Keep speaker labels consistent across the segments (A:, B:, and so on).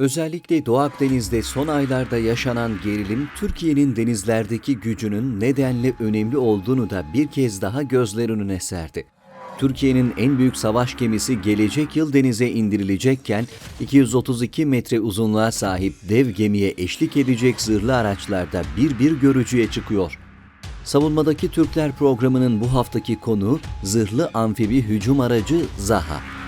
A: Özellikle Doğu Akdeniz'de son aylarda yaşanan gerilim, Türkiye'nin denizlerdeki gücünün nedenle önemli olduğunu da bir kez daha gözler önüne serdi. Türkiye'nin en büyük savaş gemisi gelecek yıl denize indirilecekken 232 metre uzunluğa sahip dev gemiye eşlik edecek zırhlı araçlarda bir bir görücüye çıkıyor. Savunmadaki Türkler programının bu haftaki konuğu zırhlı amfibi hücum aracı Zaha.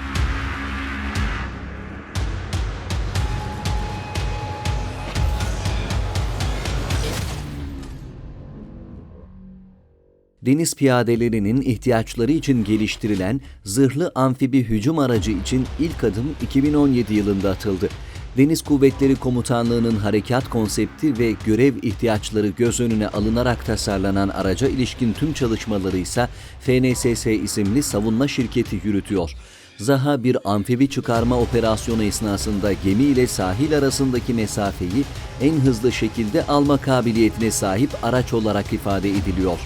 A: Deniz piyadelerinin ihtiyaçları için geliştirilen zırhlı amfibi hücum aracı için ilk adım 2017 yılında atıldı. Deniz Kuvvetleri Komutanlığı'nın harekat konsepti ve görev ihtiyaçları göz önüne alınarak tasarlanan araca ilişkin tüm çalışmaları ise FNSS isimli savunma şirketi yürütüyor. Zaha bir amfibi çıkarma operasyonu esnasında gemi ile sahil arasındaki mesafeyi en hızlı şekilde alma kabiliyetine sahip araç olarak ifade ediliyor.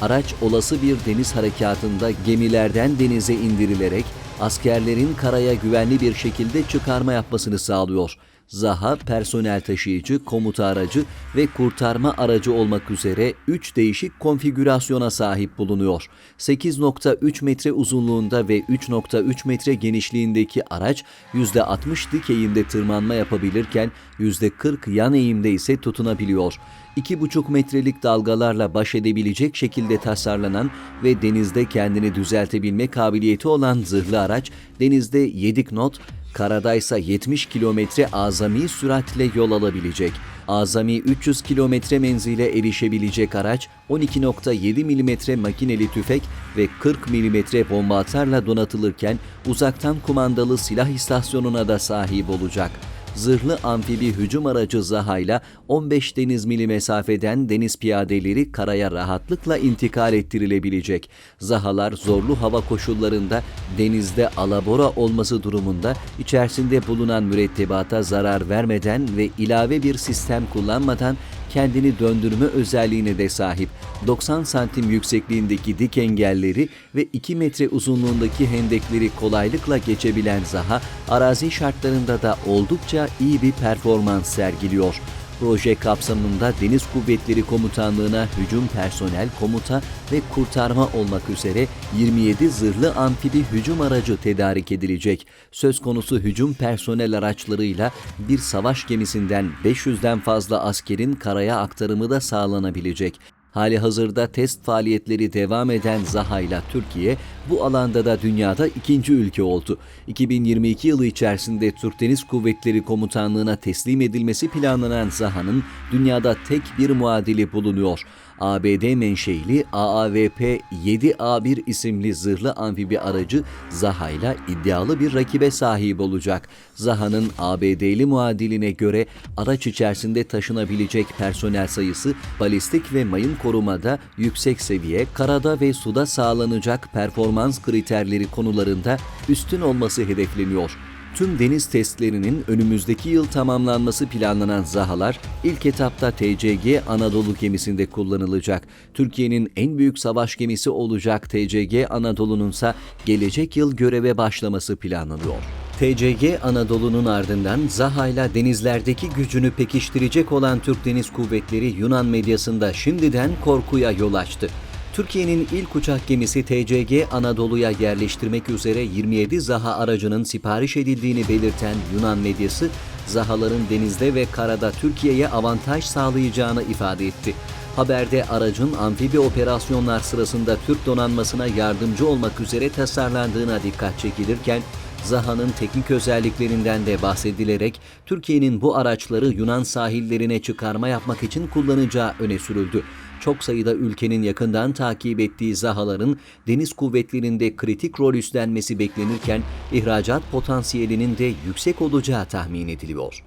A: Araç olası bir deniz harekatında gemilerden denize indirilerek askerlerin karaya güvenli bir şekilde çıkarma yapmasını sağlıyor. Zaha personel taşıyıcı, komuta aracı ve kurtarma aracı olmak üzere 3 değişik konfigürasyona sahip bulunuyor. 8.3 metre uzunluğunda ve 3.3 metre genişliğindeki araç %60 dik eğimde tırmanma yapabilirken %40 yan eğimde ise tutunabiliyor. 2,5 metrelik dalgalarla baş edebilecek şekilde tasarlanan ve denizde kendini düzeltebilme kabiliyeti olan zırhlı araç denizde 7 knot, karadaysa 70 kilometre azami süratle yol alabilecek. Azami 300 kilometre menzile erişebilecek araç 12.7 mm makineli tüfek ve 40 mm bomba atarla donatılırken uzaktan kumandalı silah istasyonuna da sahip olacak zırhlı amfibi hücum aracı Zaha ile 15 deniz mili mesafeden deniz piyadeleri karaya rahatlıkla intikal ettirilebilecek. Zahalar zorlu hava koşullarında denizde alabora olması durumunda içerisinde bulunan mürettebata zarar vermeden ve ilave bir sistem kullanmadan kendini döndürme özelliğine de sahip. 90 santim yüksekliğindeki dik engelleri ve 2 metre uzunluğundaki hendekleri kolaylıkla geçebilen Zaha, arazi şartlarında da oldukça iyi bir performans sergiliyor. Proje kapsamında Deniz Kuvvetleri Komutanlığı'na hücum personel, komuta ve kurtarma olmak üzere 27 zırhlı amfibi hücum aracı tedarik edilecek. Söz konusu hücum personel araçlarıyla bir savaş gemisinden 500'den fazla askerin karaya aktarımı da sağlanabilecek. Hali hazırda test faaliyetleri devam eden Zaha ile Türkiye bu alanda da dünyada ikinci ülke oldu. 2022 yılı içerisinde Türk Deniz Kuvvetleri Komutanlığı'na teslim edilmesi planlanan Zaha'nın dünyada tek bir muadili bulunuyor. ABD menşeili AAVP 7A1 isimli zırhlı amfibi aracı Zaha ile iddialı bir rakibe sahip olacak. Zaha'nın ABD'li muadiline göre araç içerisinde taşınabilecek personel sayısı balistik ve mayın korumada yüksek seviye, karada ve suda sağlanacak performans kriterleri konularında üstün olması hedefleniyor. Tüm deniz testlerinin önümüzdeki yıl tamamlanması planlanan Zahalar ilk etapta TCG Anadolu gemisinde kullanılacak. Türkiye'nin en büyük savaş gemisi olacak TCG Anadolu'nun ise gelecek yıl göreve başlaması planlanıyor. TCG Anadolu'nun ardından Zaha ile denizlerdeki gücünü pekiştirecek olan Türk Deniz Kuvvetleri Yunan medyasında şimdiden korkuya yol açtı. Türkiye'nin ilk uçak gemisi TCG Anadolu'ya yerleştirmek üzere 27 Zaha aracının sipariş edildiğini belirten Yunan medyası, Zahaların denizde ve karada Türkiye'ye avantaj sağlayacağını ifade etti. Haberde aracın amfibi operasyonlar sırasında Türk donanmasına yardımcı olmak üzere tasarlandığına dikkat çekilirken, Zaha'nın teknik özelliklerinden de bahsedilerek Türkiye'nin bu araçları Yunan sahillerine çıkarma yapmak için kullanacağı öne sürüldü. Çok sayıda ülkenin yakından takip ettiği Zahaların deniz kuvvetlerinde kritik rol üstlenmesi beklenirken ihracat potansiyelinin de yüksek olacağı tahmin ediliyor.